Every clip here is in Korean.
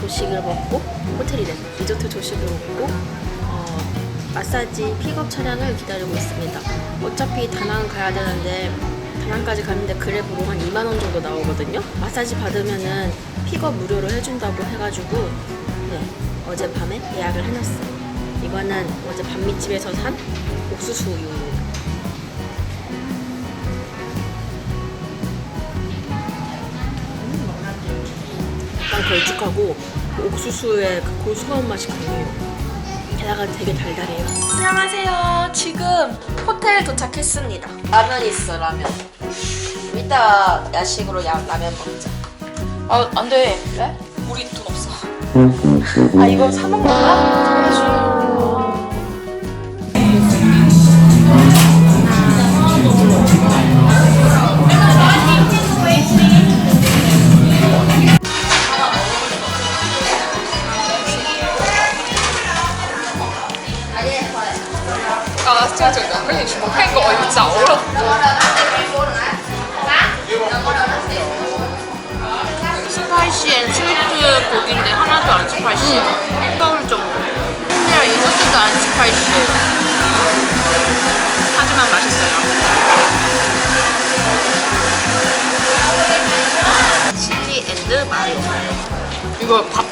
조식을 먹고 호텔이래 리조트 조식을 먹고 어, 마사지 픽업 차량을 기다리고 있습니다. 어차피 다낭 가야 되는데 다낭까지 가는데 그랩으로 한 2만 원 정도 나오거든요. 마사지 받으면은 픽업 무료로 해준다고 해가지고 네, 어젯밤에 예약을 해놨어요. 이거는 어제 반미집에서 산 옥수수. 약간 걸쭉하고 그 옥수수의 그 고소한 맛이 강해요. 게다가 되게 달달해요. 안녕하세요. 지금 호텔 도착했습니다. 라면 있어 라면. 이따 야식으로 야, 라면 먹자. 아, 안 돼. 왜? 우리 돈 없어. 아, 이거 사 먹는 거야? 와 이거 진짜 어렵다. 스파이시앤 스위트 고기인데 하나도 안 스파이시해 싸울 정도 근데 이것도 안 스파이시해 하지만 맛있어요. 이거 밥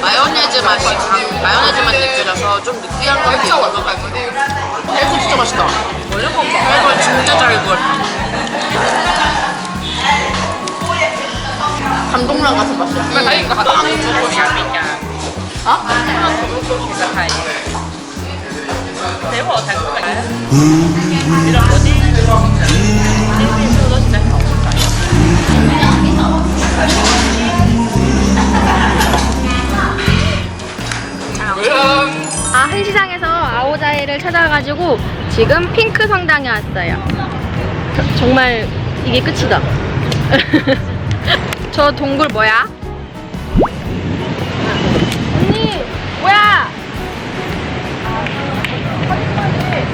마요네즈 맛이 강, 마요네즈 맛 느껴져서 좀 느끼한 거 진짜 같아요. 완벽할 거네. 이거 진짜 맛있다. 이거 진짜 잘 구웠다. 감동란 같은 맛이야. 다행인가 하다. 음. 아 한시장에서 아오자이를 찾아가지고 지금 핑크 성당에 왔어요. 저- 정말 이게 끝이다. 저 동굴 뭐야? 언니 뭐야?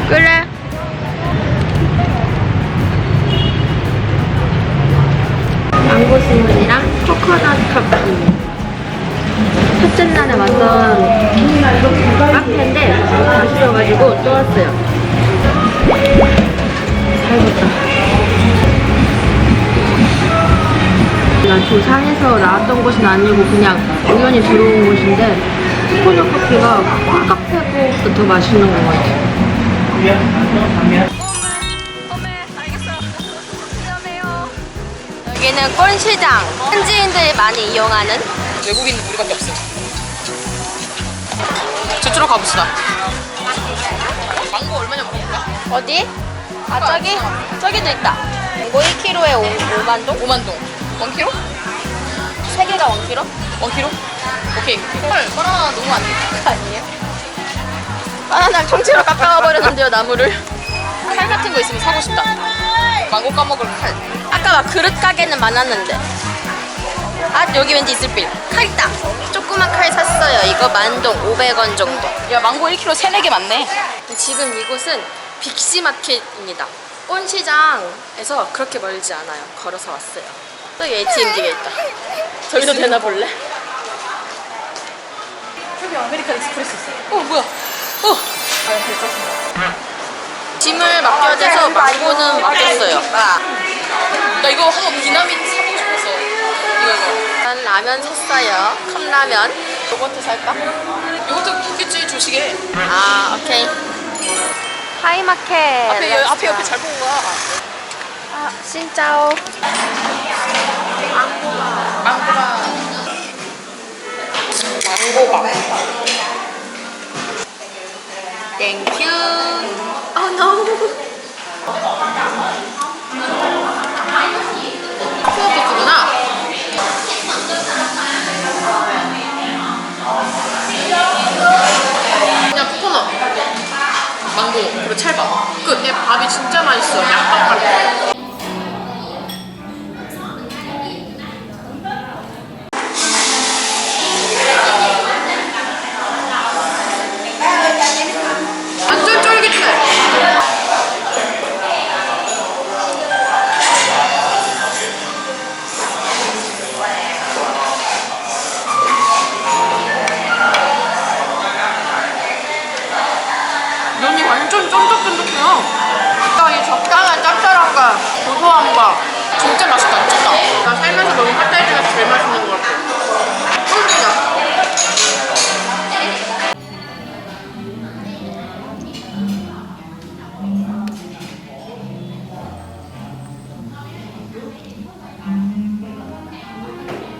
그래. 첫째 날에 완전 카페인데 맛있어가지고 또 왔어요. 잘 먹다. 난 조상에서 나왔던 곳은 아니고 그냥 우연히 들어온 곳인데 코코넛 커피가 카페보다 더 맛있는 것 같아요. 여기는 꼰시장. 현지인들이 많이 이용하는 외국인 우리밖에 없어. 저쪽으로 가봅시다. 망고 얼마냐 물어볼까? 어디? 아 저기? 저기도 있다. 이거 1kg에 5, 만 동? 5만 동. 1kg? 3개가 1kg? 1kg? 오케이. 헐, 바나나 너무 안 돼. 아니에요? 바나나를 통째로 깎아 버렸는데요 나무를. 칼 같은 거 있으면 사고 싶다. 망고 까먹을 칼. 아까 막 그릇 가게는 많았는데. 아 여기 왠지 있을 빌. 칼 있다. 조그만 칼 샀어요. 이거 만동 500원 정도. 야, 망고 1kg 3, 4개 맞네. 지금 이곳은 빅시마켓입니다. 꼰시장에서 그렇게 멀지 않아요. 걸어서 왔어요. 또 ATM기가 있다. 저기도 되나 볼래? 저기 아메리칸 익스프레스 있어. 어, 뭐야? 어. 아, 됐어. 짐을 맡겨져서 망고는 맡겼어요. 나 이거 한번 비나민 라면 샀어요. 컵라면. 요거트 살까? 이것도 웃겠지, 조식에. 아, 오케이. 하이마켓. 앞에, 여- 앞에 옆에 잘 보고 가. 아, 신짜오. 망고가. 망고밥. 땡큐. 어, no. 푸드코트구나. 밥이 짭짤함과 고소함과 진짜 맛있다 미쳤다 나 살면서 먹은 중에서 제일 맛있는 것 같아.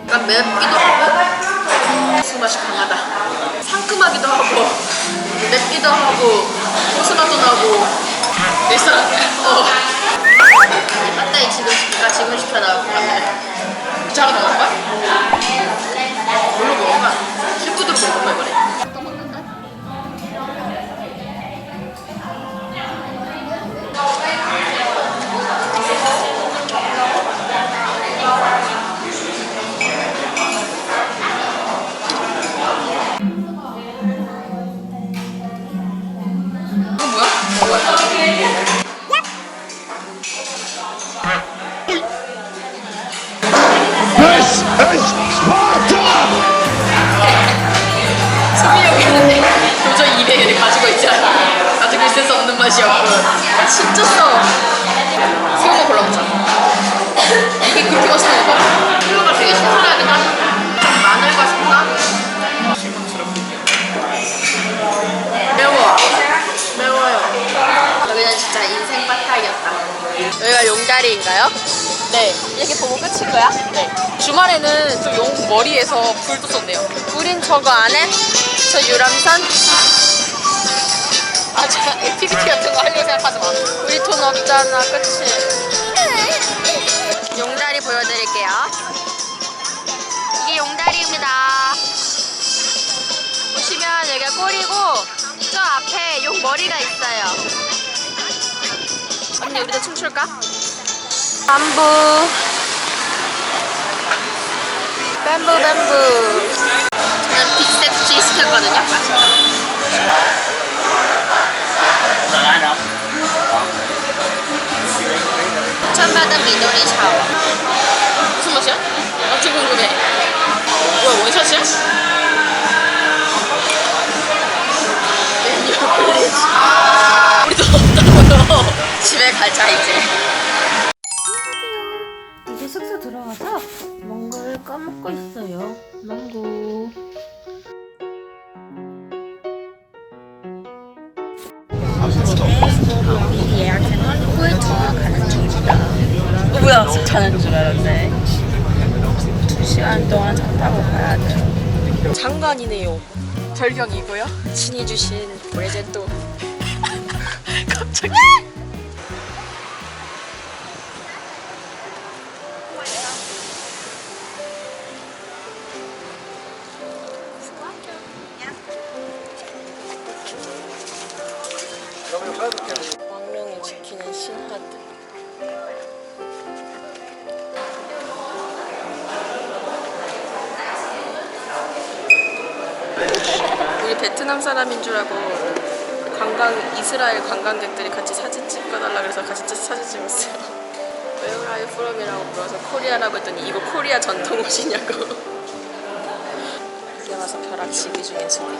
약간 맵기도 하고 고수 맛이 강하다. 상큼하기도 하고 맵기도 하고 고수 맛도 나고 일단 어 핫다이 지금 시킬까? 지금 시켜놔 자가 먹을 거야? 뭘로 먹을 거야? 식구들 먹을 거야 그래 또 먹는다? Is Sparta! 소비력이 있는데 도저히 입에 가지고 있지 않아 가지고 있을 수 없는 맛이었고 아 진짜 써 새우 거 골라보자 이게 그렇게 맛있는 거 봐. 새우가 되게 신선하긴 하다 좀 마늘과 생강 매워 매워요 여기는 진짜 인생 바탕이었다 여기가 용다리인가요? 네 이렇게 보고 끝인 거야? 네 주말에는 또용 머리에서 불도 쏜대요 우린 저거 안 해? 저 유람선? 아, 제가 액티비티 같은 거 하려고 생각하지 마. 우리 돈 없잖아, 그치? 용다리 보여드릴게요. 이게 용다리입니다. 보시면 여기가 꼬리고 저 앞에 용 머리가 있어요. 언니 우리도 춤출까? 뱀부 뱀부 뱀부 저는 빅 세트 시켰거든요. 추천 받은 미도리 샤워. 무슨 맛이야? 엄청 궁금해. 뭐야, 원샷이야? 플리즈. 우리도 없다고요. 집에 가자 이제. 숙소 들어와서 뭔가를 까먹고 있어요. 망고. 어, 뭐야? 자는 줄 알았네. 두 시간 동안 차 타고 가야 돼. 장관이네요. 절경이고요. 신이 주신 브레제또. 갑자기. 베트남 사람인 줄 알고 관광 이스라엘 관광객들이 같이 사진 찍어달라 그래서 같이 찍- 사진 찍었어요. You from이라고 물어서 코리아라고 했더니 이거 코리아 전통 옷이냐고. 이제 와서 벼락치기 중인 소리.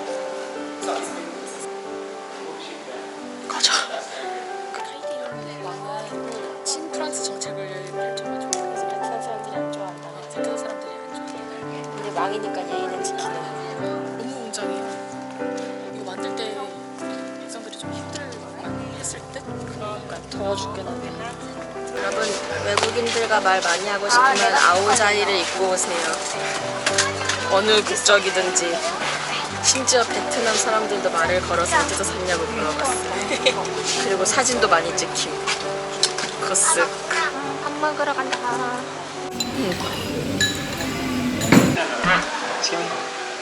더워 죽겠는데. 여러분 외국인들과 말 많이 하고 싶으면 아오자이를 입고 오세요. 어느 국적이든지. 심지어 베트남 사람들도 말을 걸어서 어디서 샀냐고 물어봤어요. 그리고 사진도 많이 찍힘. 코스. 밥 먹으러 간다.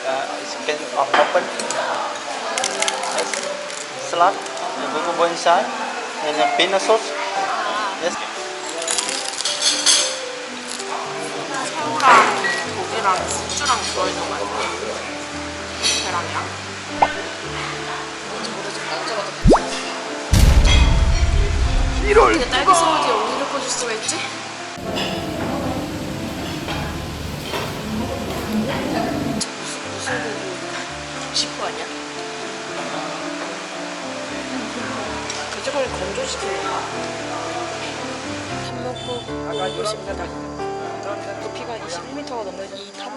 Uh, can op- open. Salad. The bubble inside. And the peanut sauce. Yes. 새우랑 고기랑 숙주랑 들어있는 거 같아요. 계란이랑. 이렇게 딸기 스무디에 오이를 꽂을 수가 있지? 무슨 고기? 식구 아니야? 돼지고기 건조시키는 거야? 곳입니다. 높이가 21m가 넘는 이 탑은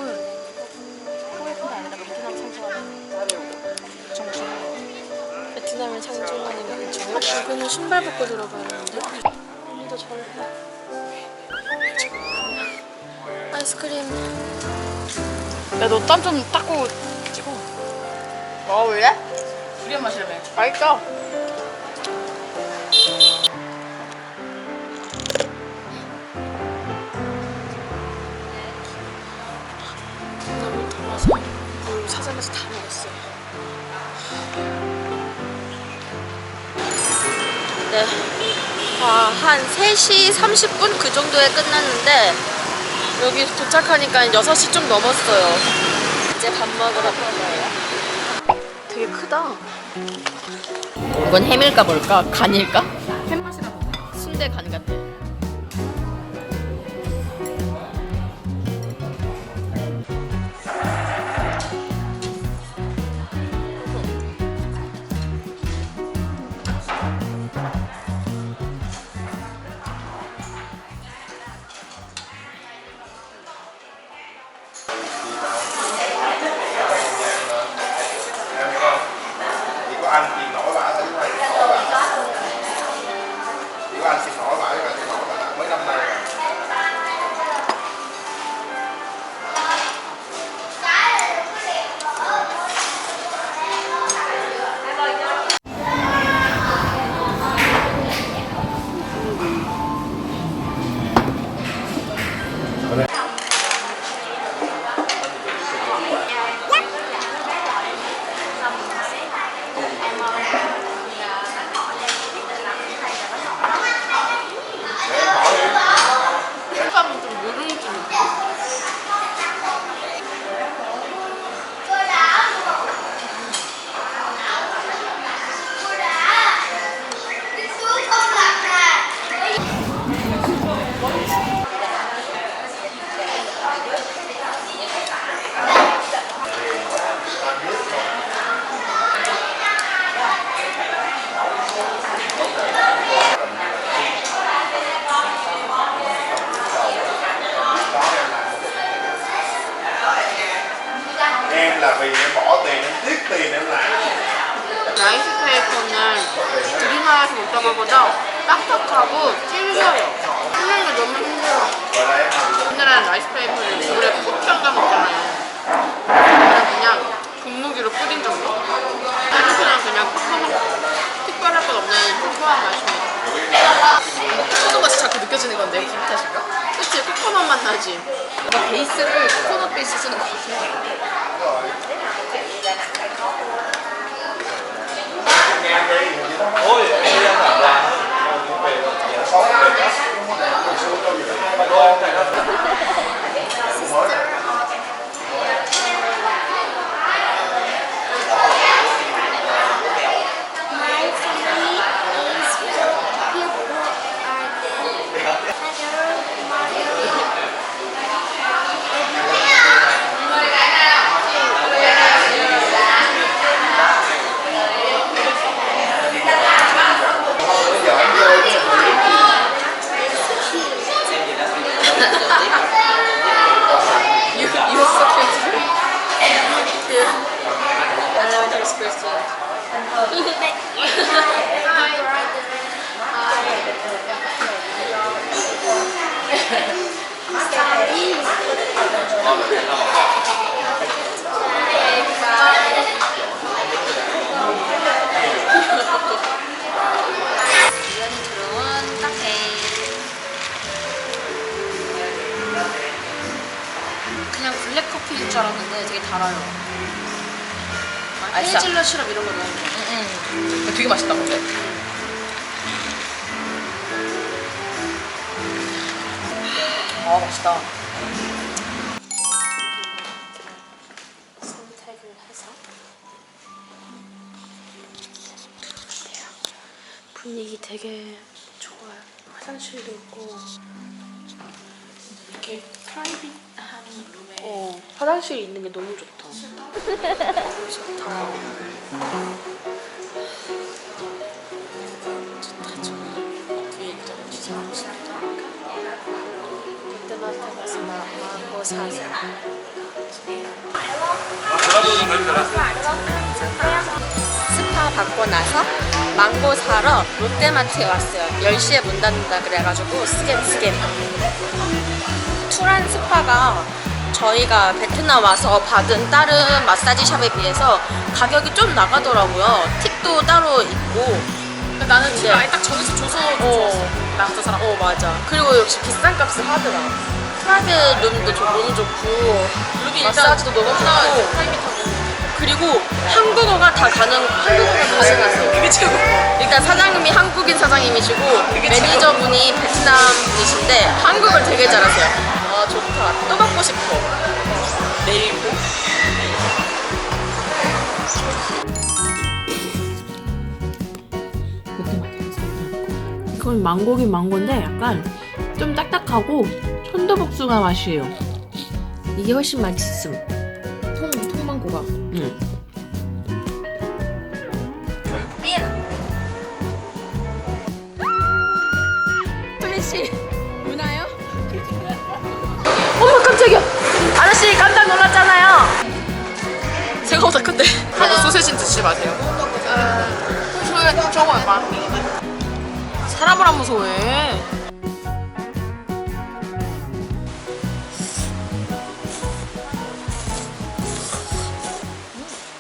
한국뿐만 아니라 베트남 상징하는 정중. 베트남을 상징하는 근처. 여기는 신발 벗고 들어가야 하는데. 언니도 저를 봐. 아이스크림. 야너 땀 좀 닦고 찍어. 먹어볼래? 두리안 마시라며. 맛있어. 물 사장에서 다 먹었어요. 네. 아, 한 3시 30분 그 정도에 끝났는데 여기 도착하니까 6시 좀 넘었어요. 이제 밥 먹으러 갈 거예요. 되게 크다. 이건 햄일까 뭘까? 간일까? 햄 맛이라고. 순대 간 같아. 你老板 1인 정도? 한국이랑 그냥 퍽퍽한 특별할 것 없는 고소한 맛입니다. 포도가 자꾸 그 느껴지는 건데 기분 탓인가? 그치 코코넛 맛 나지? 뭔가 베이스를 코코넛 베이스 쓰는 것 같아요. 오, 어, 예. Sister. 아 맛있다. 선택을 해서 들어주세요. 분위기 되게 좋아요. 화장실도 있고 이렇게 프라이빗한 룸에 어, 화장실이 있는 게 너무 좋다. 좋다. 스파 받고 나서 망고 사러 롯데마트에 왔어요. 10시에 문 닫는다 그래가지고 스겜 스겜. 투란 스파가 저희가 베트남 와서 받은 다른 마사지 샵에 비해서 가격이 좀 나가더라고요. 팁도 따로 있고. 나는. 아예 딱 정해서 줘서 어. 나저 사람 어 맞아. 그리고 역시 비싼 값을 하더라. 프라이빗 룸도 좀 너무 좋고 룸이 마사지도 너무 좋고 그리고 한국어가 다 가능 한국어가 가능하세요. 그게 최고 일단 사장님이 한국인 사장님이시고 매니저분이 베트남 분이신데 한국을 되게 잘하세요. 아 좋다. 또 받고 싶어. 내일 고 그건 망고긴 망고인데 약간 좀 딱딱하고 천도복숭아 맛이에요. 이게 훨씬 맛있음. 통, 통망고가 응. 플래시 유나요? 어머 깜짝이야. 아저씨 깜짝 놀랐잖아요. 생각보다 큰데 다들 소세지 드시지 마세요 소세 저거 얼마? 사람을 안 무서워해